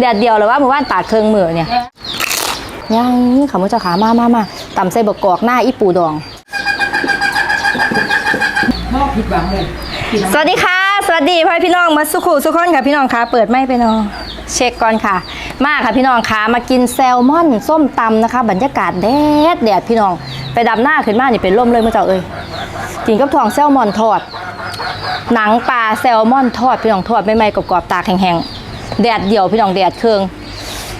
แดดเดียวเลยว่าเมื่อวานตากเครื่องมือเนี่ยยังขมุเจ้าขามามามาตำใส่บกกอกหน้าอีปูดองนอกผิดหวังเลยกินน้ำสวัสดีค่ะ สวัสดีพ่อพี่น้องมาสุขุสุขคนค่ะพี่น้องคะเปิดไม่ไปเนาะเช็คก่อนค่ะ มาค่ะพี่น้องคะมากินแซลมอนส้มตำนะคะ บรรยากาศแดดแดดพี่น้อง ไปดำหน้าขึ้นมานี่เป็นลมเลยมื่อเจ้าเอ้ยกินกับทองแซลมอนทอด หนังปลาแซลมอนทอดพี่น้องทอดไม่ไหม้ๆกรอบๆตากแห้งๆ แดดเดียวพี่น้องแดดเครื่อง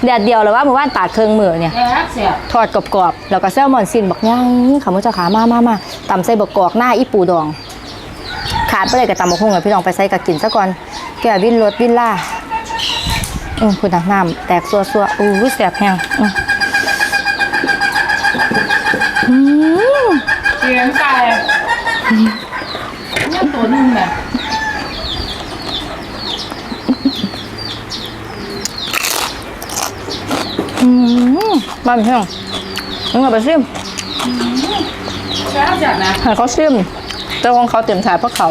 แดดเดียวเลยว่าเมื่อวานตากเครื่องมือเนี่ยแอบเสียบทอดกรอบๆแล้วก็แซลมอนซินบักย่างขมุเจ้าขามามามาตำใส่บกกอกหน้าอีปูดอง ขาดไปเลยกับตำบักหุ่งอะพี่น้องไปใส่กับกินซะก่อนแก่วินรถวินล่าอืมคุณทางน้ำแตกซัวซัวๆอู้แสบแห้งอืมอืมเสียงไก่เนี่ยตัวนึงแบบ อืมมาพี่น้องมึงเอาไปซิมแซ่บจัดนะให้เขาซิมแต่ของเขาเต็มถาดเพราะเขา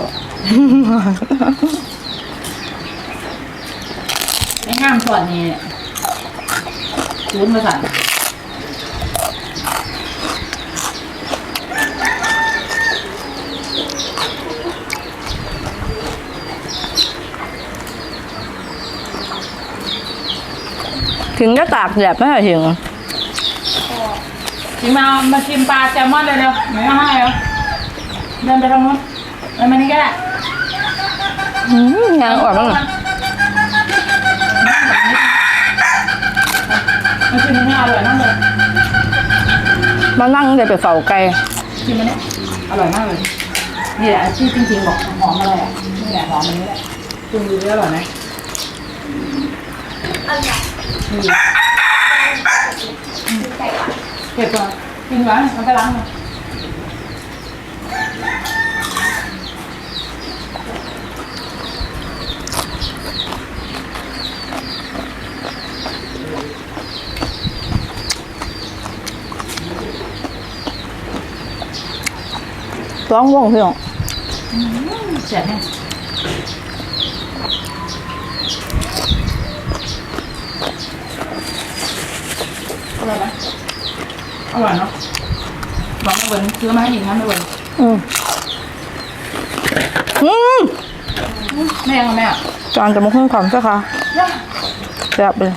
ไอ้ห้ามส่วนนี้ศูนย์มาสั่น ถึงจะตากแดดไม่ให้ถึงชิมมามาชิมปลาแซลมอนเลยเร็วไม่เอาให้เหรอเดินไปทางนู้นไปมานี่ก็ได้อืมงานออกบ้างเหรอมาชิมให้อร่อยมากเลยมานั่งเดี๋ยวไปเฝ้าไก่ชิมมันเนี่ยอร่อยมากเลยนี่แหละที่จริงๆบอกหอมอร่อยอะนี่แหละหอมอันนี้แหละปรุงดูแล้วอร่อยไหมอร่อย เผ็ดกว่ากินหวานมันก็ล้างมาร้องวงพี่น้องเสียบแห้งอร่อยไหม อร่อยเนาะบอกไม่เวิร์นซื้อมาให้อีกนะไม่เวิร์นอืมอืมแม่ค่ะแม่จานจะมาคุ้มความใช่ค่ะแซ่บเลย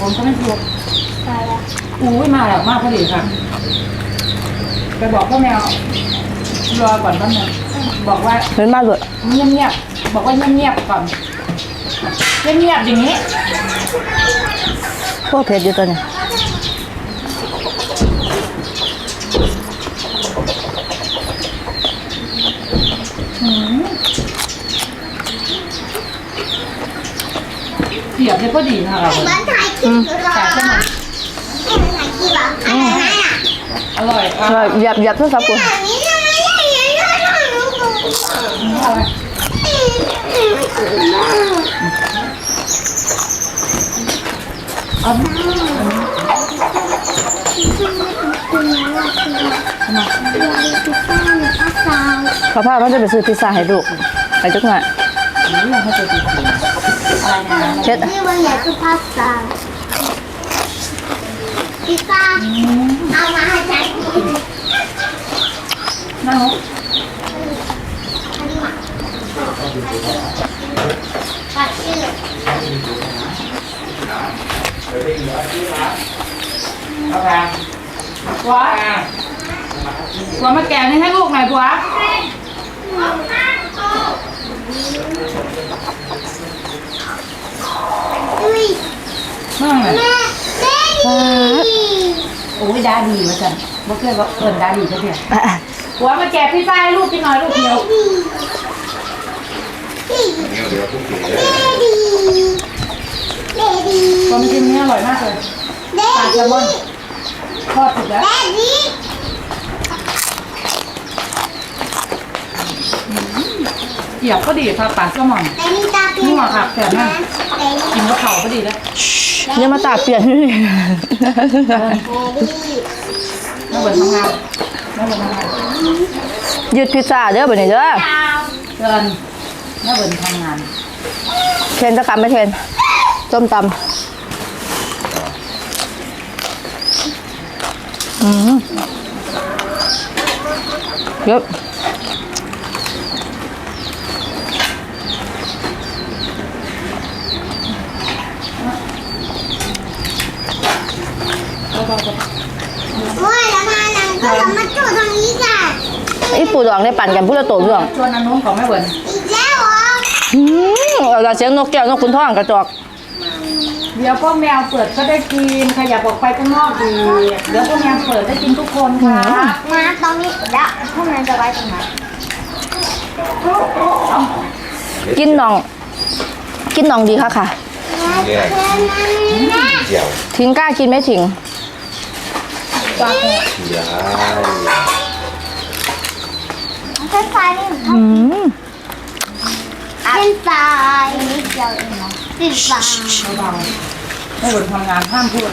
ผมก็ไม่ถูกอุ้ยมาแล้วมากพอดีครับไปบอกพ่อแมวรอก่อนแป๊บนึงบอกว่าเห็นมาเลยเงียบเงียบๆ บอกว่าเงียบเงียบๆก่อนเงียบเงียบๆอย่างนี้พวกเผ็ดอยู่ตัวนี้เสียบได้พอดีนะคะเรามันถ่ายคลิปอยู่หรอแต่ก็มันเอ็มถ่ายคลิปเหรออะไรนะอะอร่อยอะแล้วหยับหยับโทรศัพท์กู แบบนี้เลยอย่างนี้เลยถ่ายรูปกู อร่อย พระพาเขาจะไปซื้อพิซซ่าให้ลูกไปจุกหน่อยนี่เขาจะดีอะไรนะเช็ดนี่วันอยากกินพาสต้าพิซซ่าเอามาให้ฉันกิน นั่งลง ปัดชื่อ เอาไป บัวบัวมาแกะนี่ให้ลูกหน่อยบัวอุ้ยนั่งเลยแม่แม่ดีโอ้ยดาดีมาจันบ่เคยว่าเอิญดาดีก็เพียอะบัวมาแกะพี่ฝ้ายให้ลูกกินหน่อยลูกเดียวดีดีดีดีดีตอนกินนี้อร่อยมากเลยเด็ปลาแซลมอน ทอดสุกแล้วเด็ดีเกียบก็ดีค่ะปลาแซลมอนแต่นี่ตาเปลี่ยนนี่หว่าครับแต่นั่นแต่นี่กินกับเผาก็ดีแล้วยังมาตากเปลี่ยนนี่แต่ดีไม่เหมือนทำงานไม่เหมือนทำงานยืดพิซซ่าเด้อบัดนี้เด้อเชิญแม่เบิร์นทำงานเทรนจะกำไม่เทรนส้มตำอืม เยอะโอ้ยแล้วมานังก็จะมาจุดตรงนี้จ้ะไอ้ปูดองได้ปั่นกันพูดละโตเรื่องชวนอันนู้นของแม่เบิร์นอีกแล้วเหรออืมเอาละเสียงนกแก้วนกคุณท่องกระจอก เดี๋ยวพ่อแมวเปิดก็ได้กินขยับออกไปข้างนอกอีกเดี๋ยวพ่อแมวเปิดได้กินทุกคนค่ะมาตรงนี้แล้วพวกนั้นจะไว้ตรงไหนกินน่อง กินน่องดีค่ะค่ะเพื่อนนั่นนะเจียวทิ้งกล้ากินไม่ทิ้งยายเป็นไฟนี่อืมเป็นไฟนิดเดียวเองเหรอ เป็นไฟเบาๆแม่เบิร์นทำงานห้ามพูด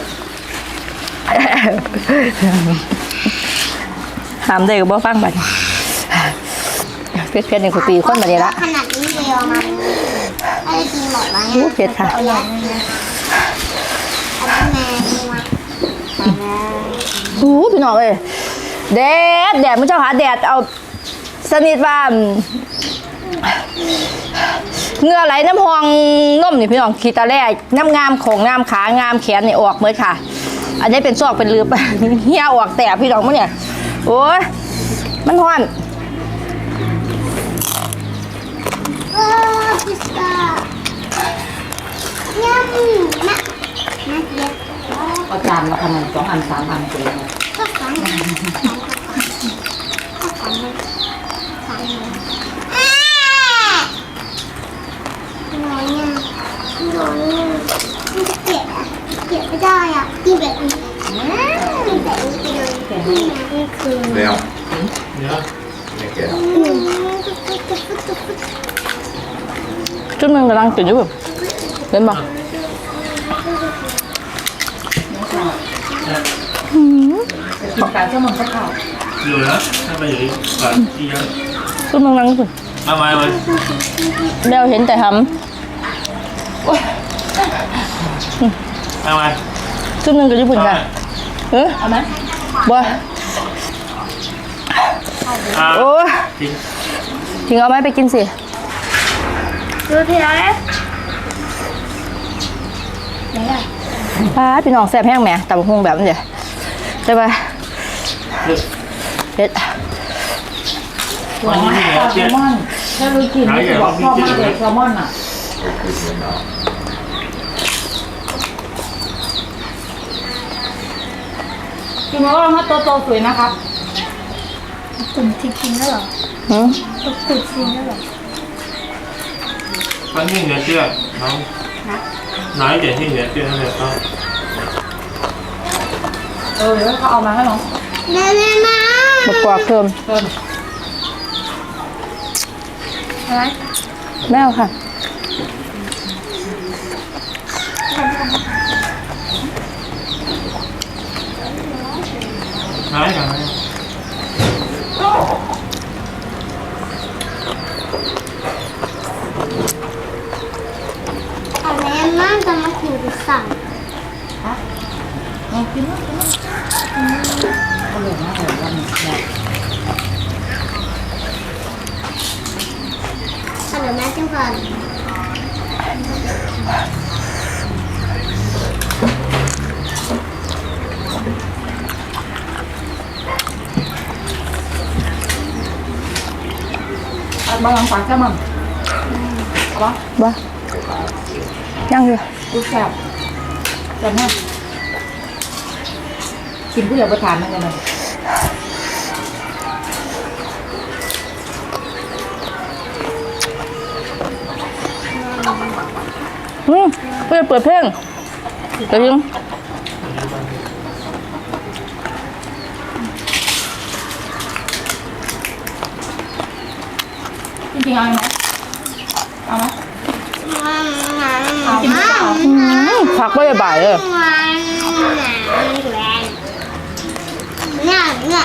หามได้ก็บ่ฟังบัดเพชรเพชรในกุฏิคนบัดนี้ละขนาดนี้เดียวมันไอ้กินหมดแล้วอู้เผ็ดค่ะเอาอย่างนี้นะอันนี้แม่นี่มาไปแล้วโอ้พี่น้องเอ้ยแดดแดดมึงเจ้าหาแดดเอาสนิทว่าม เงื่อไหลน้ำหองน้มนี่พี่น้องขีตาแร่น้ำงามของงามขางามแขนนี่ออกเมื่ค่ะ อันนี้เป็นซอกเป็นลืบเหี่ยออกแต่พี่น้องมั้งเนี่ยโอ้ยมันห้อนเออพิซซ่ายัมนะน่าเกลียดเอาจานมาทำไมสองอันสามอันเอง ก็สองก็สองสามอ้าน้อยอะน้อยอะมันจะเกลียดอะ เกลียดไม่ได้อะกินแบบนี้อืมแบบนี้ไปเลยนี่นี่คือแล้วเนี่ยแก่อืมจุดมึงกำลังติดอยู่เห็นบ่จะกินไก่เจ้ามันก็เข้าอยู่นะถ้าไปอยู่ก่อนที่ยังจุดมึงกำลังติดมาไหมวันเดวเห็นแต่ทมาไหมำจุดมึงกับญี่ปุ่นกันเออเอาไหมบ่อ่าโอ้ยจริงทิ้งเอาไหมไปกินสิดูเพียวเลยป้าดพี่น้องแซ่บแห้งแหมตำบักหุ่งแบบนี้เดี๋ยวใช่ปะเผ็ดส่วนปลาแซลมอนถ้ารู้กินไม่จะบอกชอบมากเลยแซลมอนอะ กินแล้วว่าโตโตๆสวยนะครับตุ่มจริงๆแล้วเหรอหืมตุ่มตุ่มจริงแล้วเหรอวันที่เหนือเชื่อน้องน้อยเดี๋ยวที่เหนือเชื่อนั่นแหละก็เออเดี๋ยวเขาเอามาให้น้องแม่แม่มาบักกวาดเพิ่มเพิ่มอะไรแมวค่ะ น้อยกันไหมอะไรมาจะมาขู่ดิสั่งลองกินมั้ยกินมั้ยอร่อยมากเลยว่ามันแบบขนมแม่จังก่อน เอามาลองปากแซลมอนเอาปะบ่ยังอยู่ดูแซ่บแซ่บมากกินผู้เดียวประทานนั่นเลยอืมเพื่อเปิดเพลงเดี๋ยวยิง จริงๆเอาไหมเอาไหมเอากินเปล่าพักไว้บ่ายเลยเนี่ยเนี่ย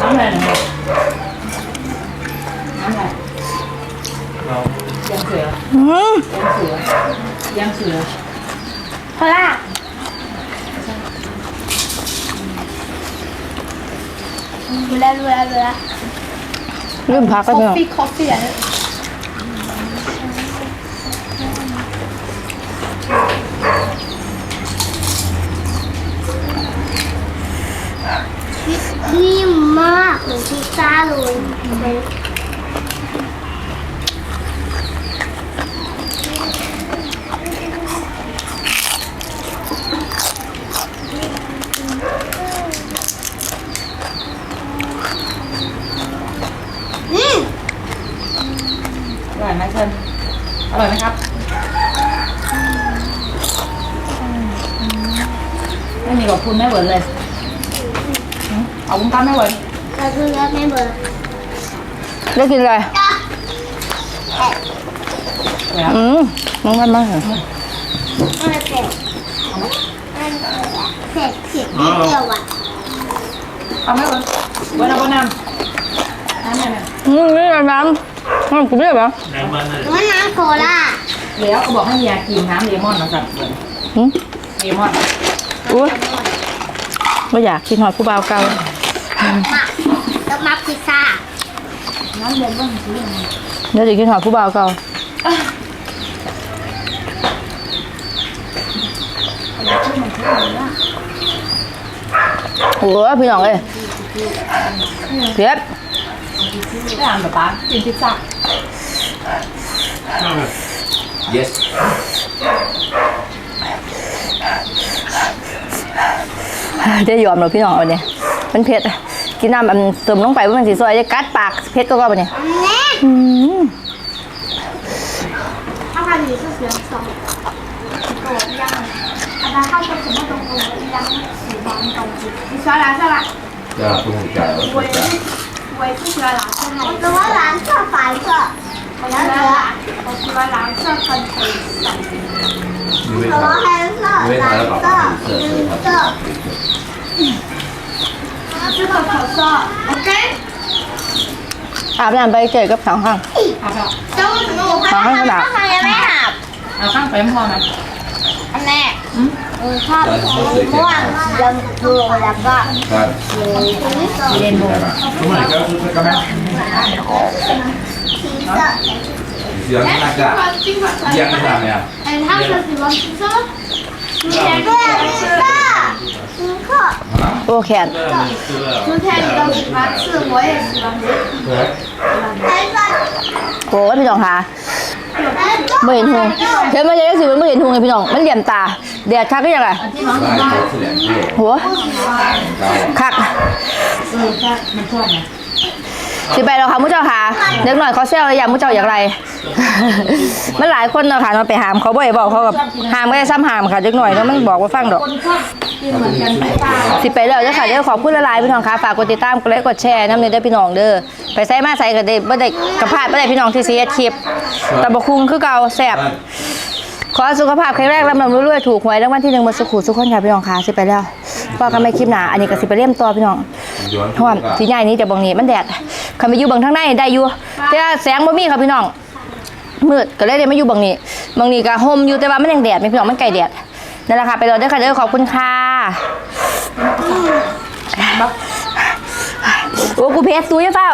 น้ำอะไรน้ำอะไรยังเสือยังเสือยังเสือพล่าดูแลดูแลดูแล ลืมพักก็พี่น้องคอฟฟี่อะนิ่มมากเหมือนพิซซ่าเลย อืม อร่อยไหมเชิญอร่อยไหมครับไม่มีกับคุณแม่เหวินเลยหืมเอาวุ้นตั้มแม่เหวินเราคือแล้วไม่เบอร์ได้กินอะไรจ้ะแล้วอืมมันมันมันมันเผ็ดมันเผ็ดเผ็ดนิดเดียวอะเอาแม่เหวินเวินเอาเวินน้ำน้ำเนี่ยอืมนี่อะไรน้ำ น้ำกินได้ปะแรงมันเลยมันน้ำโคลาแล้วก็บอกให้เมียกินน้ำเลมอนมาสั่งเวินอืมเลมอนอุ้ยไม่อยากกินหอยผู้บ่าวเก่าหมักแล้วมักพิซซ่าน้ำเลมอนซื้อยังไงเดี๋ยวจะกินหอยผู้บ่าวเก่าโอ้ยพี่น้องเอ้ยเพียบ ไม่อ่านแบบป้ากินพิซซ่า yes ได้ยอมแล้วพี่น้องเอาเนี่ยมันเผ็ดอะกินน้ำอันเติมลงไปว่ามันสีซอยจะกัดปากเผ็ดก็ก็ไปเนี่ย อันนี้ อืม ถ้าพันนี้คือเสียงสองตัวยังอันนั้นเข้าไปถึงตรงตรงยังสีบอลตรงจิ你刷蓝色了，这样不能改了我也是，我也是喜欢蓝色的。 我喜欢蓝色、白色。我喜欢蓝，我喜欢蓝色跟黑色。因为什么它黑色、因为它的蓝色宝宝、黑色，所以绿它色不。这个可色，OK。 อาบน้ำไปเจอกับสองข้าง เอาครับ 但为什么我看它它还没好？ เอาข้างไปพอไหม อันแน่ เออชอบสีม่วงชมพูแล้วก็ 它 เรนโบว์ 出门就就是干嘛？สีเสื้อ 你喜欢那个烟的啥呀？哎，他说喜欢吃什么？对呀，对呀，吃客。啊？ โอแขน เริ่มซื้อแล้ว 昨天你都喜欢吃，我也喜欢吃。 ไม่เห็นหงเห็นมันยังสิมันไม่เห็นหงเลยพี่น้อง มันเหลี่ยมตาแดดคักก็ยังไงหัวคัก สิไปแล้วค่ะมุ้เจ้าค่ะเด็กหน่อยเขาเซลเลยอย่างมุ้เจ้าอย่างไร มันหลายคนเนาะค่ะเราไปหามเขาบ่อยบอกเขากับหามไม่ได้ซ้ำหามค่ะเด็กหน่อยเนาะมันบอกว่าฟังดอกคนชอบกินเหมือนกันไหมป้าสิไปแล้วเด้อค่ะเดี๋ยวขอบคุณละลายๆพี่น้องค่ะฝากกดติดตามกดไลค์กดแชร์น้ำเนยเด้อพี่น้องเด้อไปใส่มาใส่กันได้บ่ได้กระพลาดบ่ได้พี่น้องที่ซีเอสคลิปตะบะคุงคือเก่าแซ่บขอสุขภาพแข็งแรงลำลำรวยๆถูกหวยรางวัลที่หนึ่งมาสุขุสุขคนค่ะพี่น้องค่ะสิไปแล้วพอกันไม่คลิปหนาอันนี้ก็สิไปเล่มต่อพี่น้อง喜欢ห่อนสีใหญ่นี้แต่บางนี้มันแดด คันไปอยู่เบางทางในได้อยู่แต่ว่าแสงบ่มีค่ะพี่น้องมืดก็เลยได้มาอยู่บางนี้บางนี้ก็ห่มอยู่แต่ว่ามันยังแดดไหมพี่น้องมันไกลแดดนั่นแหละค่ะไปรอเด้อค่ะเด้อขอบคุณค่ะโอ้กูเพชรตู้ยังเฝ้า